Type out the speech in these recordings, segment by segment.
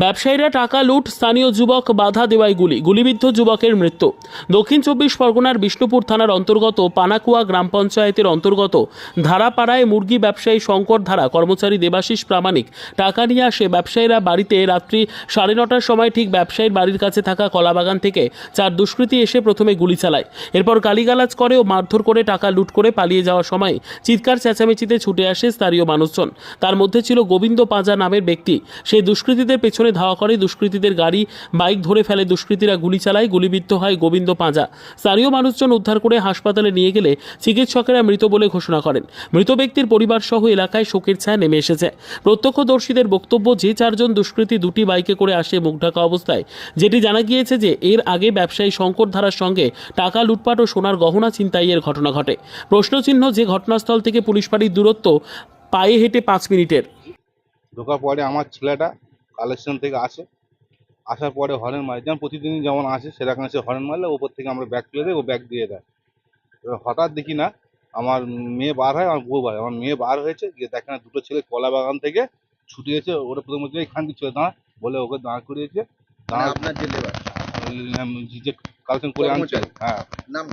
ব্যবসায়ীরা টাকা লুট, স্থানীয় যুবক বাধা দেওয়ায় গুলি, গুলিবিদ্ধ যুবকের মৃত্যু। দক্ষিণ চব্বিশ পরগনার বিষ্ণুপুর থানার অন্তর্গত পানাকুয়া গ্রাম পঞ্চায়েতের অন্তর্গত ধারাপাড়ায় মুরগি ব্যবসায়ী শঙ্কর ধারা, কর্মচারী দেবাশিস প্রামাণিক, টাকা নিয়ে আসে ব্যবসায়ীরা বাড়িতে রাত্রি সাড়ে নটার সময় ঠিক ব্যবসায়ীর বাড়ির কাছে থাকা কলাবাগান থেকে চার দুষ্কৃতী এসে প্রথমে গুলি চালায়। এরপর গালিগালাজ করে ও মারধর করে টাকা লুট করে পালিয়ে যাওয়ার সময় চিৎকার চেঁচামেচিতে ছুটে আসে স্থানীয় মানুষজন। তার মধ্যে ছিল গোবিন্দ পাঁজা নামের ব্যক্তি। সেই দুষ্কৃতীদের পেছনে ধাওয়া করে দুষ্কৃতীদের গাড়ি, বাইক ধরে ফেলে দুষ্কৃতীরা গুলি চালায়, গুলিবিদ্ধ হয় গোবিন্দ পাঁজা। স্থানীয় মানুষজন উদ্ধার করে হাসপাতালে নিয়ে গেলে চিকিৎসকেরা মৃত বলে ঘোষণা করেন। মৃত ব্যক্তির পরিবার সহ এলাকায় শোকের ছায়া নেমে এসেছে। প্রত্যক্ষদর্শীদের বক্তব্য, যে চারজন দুষ্কৃতী দুটি বাইকে করে আসে মুখ ঢাকা অবস্থায়, যেটি জানা গিয়েছে যে এর আগে ব্যবসায়ী শঙ্কর ধারার সঙ্গে টাকা লুটপাট ও সোনার গহনা ছিনতাইয়ের ঘটনা ঘটে। প্রশ্নচিহ্ন, যে ঘটনাস্থল থেকে পুলিশ বাড়ির দূরত্ব, পায়ে হেঁটে পাঁচ মিনিটের। ঢোকার পরে আমার ছেলেটা কালেকশন থেকে আসে। আসার পরে হরেন মারে যেমন প্রতিদিন যেমন আসে সেরকম সে হরেন মারলে ওপর থেকে আমরা ব্যাগ তুলে দেয় ও ব্যাগ দিয়ে দেয়। এবার হঠাৎ দেখি না আমার মেয়ে বার হয় আমার বউ বার আমার মেয়ে বার হয়েছে গিয়ে দেখে না দুটো ছেলে কলা বাগান থেকে ছুটে এসে ওরা প্রথম যে এখান থেকে ছেলে দাঁড়া। বলে ওকে দাঁড় করিয়েছে। মানে আপনার যে লেবার যে কালেকশন করে আনছে হ্যাঁ। নাম?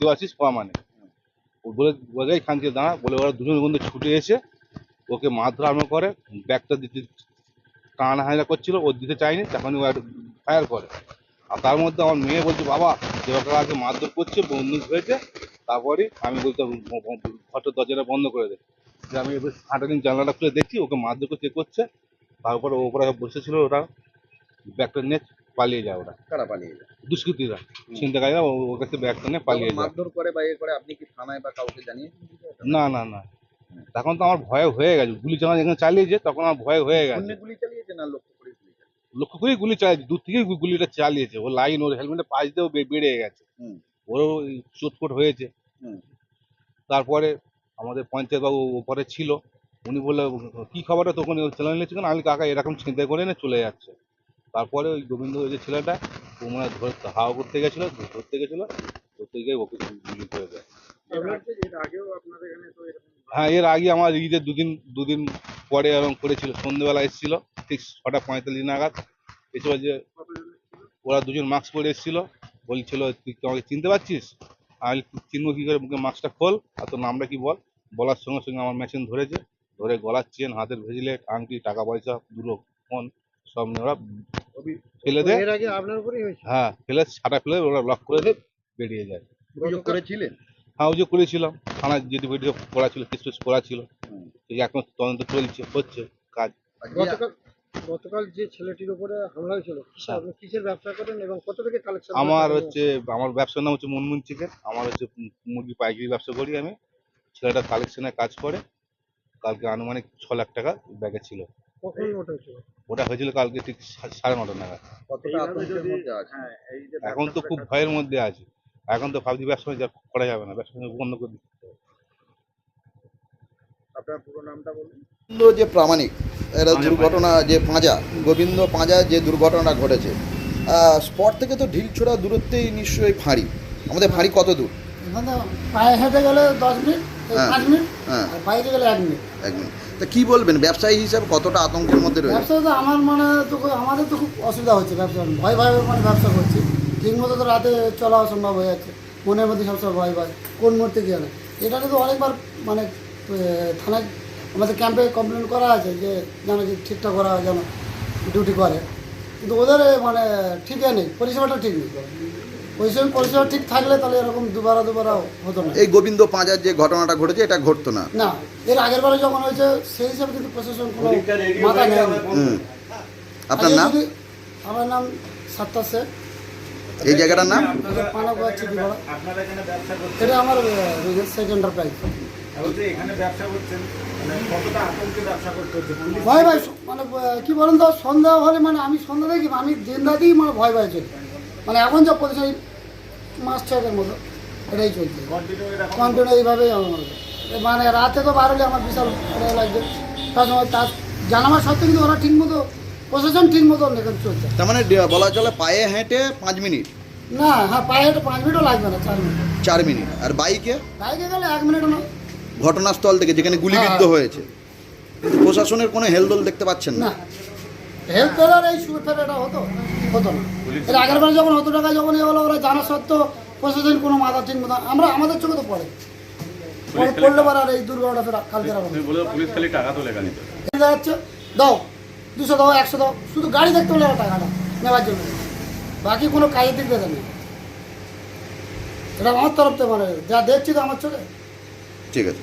দেওয়া আছিস মানে। ও বলে বলে এখান থেকে দাঁড়া। বলে ওরা দুজন বন্ধু ছুটে এসে ওকে মারধর আরম্ভ করে ব্যাগটা দিতে টানা হাজা করছিল ও দিতে চায়নি তখন ও ফায়ার করে। আর তার মধ্যে আমার মেয়ে বলছে বাবা যে ওকে আগে মারধর করছে বন্দুক হয়েছে তারপরে আমি বলতে ঘরটা দরজাটা বন্ধ করে দে। যে আমি হাঁটালিন জানলাটা খুলে দেখছি ওকে মারধর করছে করছে। তারপরে ওপরে বসেছিল ওরা ব্যাগটা নিয়ে পালিয়ে যায় ওরা। কারা পালিয়ে যায়? দুষ্কৃতীরা ছিনতাকারীরা ও ওর কাছে ব্যাগটা নিয়ে পালিয়ে যায়। মারধর করে বা করে আপনি কি থানায় বা কাউকে বিষয়টা? না না না। তখন তো আমার ভয় হয়ে গেছে গুলি যখন এখানে চালিয়েছে তখন আমার ভয় হয়ে গেছে। গুলি না লক্ষ্য করে গুলি লক্ষ্য করেই গুলি চালিয়েছে দূর থেকেই গুলিটা চালিয়েছে। ও লাইন ওর হেলমেটের পাশ দিয়েও বে- বেড়ে গেছে। ওরও ওই চোটফোট হয়েছে। তারপরে আমাদের পঞ্চায়েত বাবু ওপরে ছিল। উনি বললে কি খবরটা? তখন চ্যানেল নিয়েছে কেন আমি কাকা এরকম চিন্তা করে না চলে যাচ্ছে। তারপরে ওই গোবিন্দ ওই যে ছেলেটা ও মনে হয় ধরতে হাওয়া করতে গেছিল ধরতে গেছিল। ধরতে গিয়ে ওকে গুলি করে দেয়। হ্যাঁ এর আগে আমার ঈদের দুদিন দুদিন পরে এরকম করেছিল। সন্ধ্যেবেলা এসেছিল। ঠিক ছটা পঁয়তাল্লিশ নাগাদ এসে যে ওরা দুজন মাস্ক পরে এসেছিল। বলছিল তুই আমাকে চিনতে পারছিস? আমি চিনবো কি করে? মুখে মাস্কটা খোল আর তোর নামটা কি বল? বলার সঙ্গে সঙ্গে আমার মেশিন ধরেছে ধরে গলার চেন হাতের ভেজিলেট আংটি টাকা পয়সা দুটো ফোন সব নিয়ে ওরা ফেলে দেয়। এর আগে আপনার উপরেই হয়েছে? হ্যাঁ ফেলে ছাটা ফেলে ওরা লক করে দেয় বেরিয়ে যায়। অভিযোগ করেছিলেন? হ্যাঁ ওই যে করেছিলাম। থানায় যেটি ভিডিও করা ছিল কেস টেস করা ছিল। এখন তদন্ত চলছে হচ্ছে কাজ। যে- গতকাল যে ছেলেটির উপরে হামলা হয়েছিল হ্যাঁ। আপনি কিসের ব্যবসা করেন এবং কত থেকে কালেকশন আমার হচ্ছে আমার ব্যবসার নাম হচ্ছে মুনমুন চিকেন। আমার হচ্ছে মুরগি পাইকারি ব্যবসা করি আমি। ছেলেটা কালেকশনে কাজ করে। কালকে আনুমানিক ছ লাখ টাকা ব্যাগে ছিল। ওটা হয়েছিল? কালকে ঠিক সাড়ে নটা নাগাদ। আছে? এখন তো খুব ভয়ের মধ্যে আছে। এখন তো ভাবছি ব্যবসা করা যাবে না। ব্যবসা বন্ধ করে দিতে হবে। আপনার পুরো নামটা বলুন। যে প্রামাণিক এরা দুর্ঘটনা যে পাঁজা গোবিন্দ পাঁজা যে দুর্ঘটনা ঘটেছে। স্পট থেকে তো ঢিলছোড়া দূরত্বেই নিশ্চয়ই ফাঁড়ি। আমাদের ফাঁড়ি কত দূর? পায়ে হেঁটে গেলে দশ মিনিট হ্যাঁ। পাঁচ মিনিট হ্যাঁ। আর বাইরে গেলে এক মিনিট। এক মিনিট। তা কি বলবেন ব্যবসায়ী হিসাবে কতটা আতঙ্কের মধ্যে রয়েছে? ব্যবসা তো আমার মানে তো আমাদের তো খুব অসুবিধা হচ্ছে ব্যবসা ভয় ভয় মানে ব্যবসা করছি। ঠিক মতো তো রাতে চলা অসম্ভব হয়ে যাচ্ছে মনের মধ্যে সবসময় ভয় ভয় কোন মুহূর্তে গিয়ে না এটা তো অনেকবার মানে থানায় আমাদের ক্যাম্পে কমপ্লেন করা আছে যে যেন যে ঠিকঠাক করা হয় যেন ডিউটি করে। কিন্তু ওদের মানে ঠিকই নেই পরিষেবাটা ঠিক নেই। পরিষেবা পরিষেবা ঠিক থাকলে তাহলে এরকম দুবারা দুবারা হতো না। এই গোবিন্দ পাঁজার যে ঘটনাটা ঘটেছে এটা ঘটতো না। না এর আগের বারে যখন হয়েছে সেই হিসাবে কিন্তু প্রশাসন কোনো মাথা নেয়নি। আপনার নাম? আমার নাম সাত্তার শেখ। এই জায়গাটার নাম? এটা আমার সেকেন্ড প্রাইজ মানে ভয় ভয় মানে কি বলেন তো সন্ধ্যা হলে মানে আমি সন্ধ্যা দেখি আমি দিন রাতেই মানে ভয় ভয় চলি। মানে এখন যা পজিশন মাস ছয়ের মতো এটাই চলছে। কন্টিনিউ এইভাবেই আমার মনে। হয়। মানে রাতে তো বার হলে আমার বিশাল ভয় লাগছে। তার সময় তার জানাবার সত্ত্বেও কিন্তু ওরা ঠিক মতো প্রশাসন ঠিক মতো এখানে চলছে। তার মানে বলা চলে পায়ে হেঁটে পাঁচ মিনিট? না হ্যাঁ পায়ে হেঁটে পাঁচ মিনিটও লাগবে না চার মিনিট। চার মিনিট। আর বাইকে? বাইকে গেলে এক মিনিট না ঘটনাস্থল থেকে যেখানে গুলিবিদ্ধ হ্যাঁ। হয়েছে। প্রশাসনের কোনো হেলদোল দেখতে পাচ্ছেন না। হেল্প পেলার এই ফেলে এটা হতো হতো না। এর আগের বার যখন হতো টাকা যখন এ হলো ওরা জানা সত্ত্বেও প্রশাসন কোনো মাথা ঠিক মতো আমরা আমাদের চোখে তো পড়ে। পড়লে পর আর এই দুর্ঘটনা ফের কালকে পুলিশ খালি টাকা তোলে কেন? দেখা যাচ্ছে দাও দুশো দাও একশো দাও শুধু গাড়ি দেখতে হলে টাকাটা নেওয়ার জন্য। বাকি কোনো কাজের দিক দেখে নেই এটা আমার তরফ থেকে মানে যা দেখছি তো আমার চোখে। ঠিক আছে।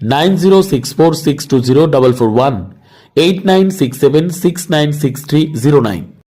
nine zero six four six two zero double four one eight nine six seven six nine six three zero nine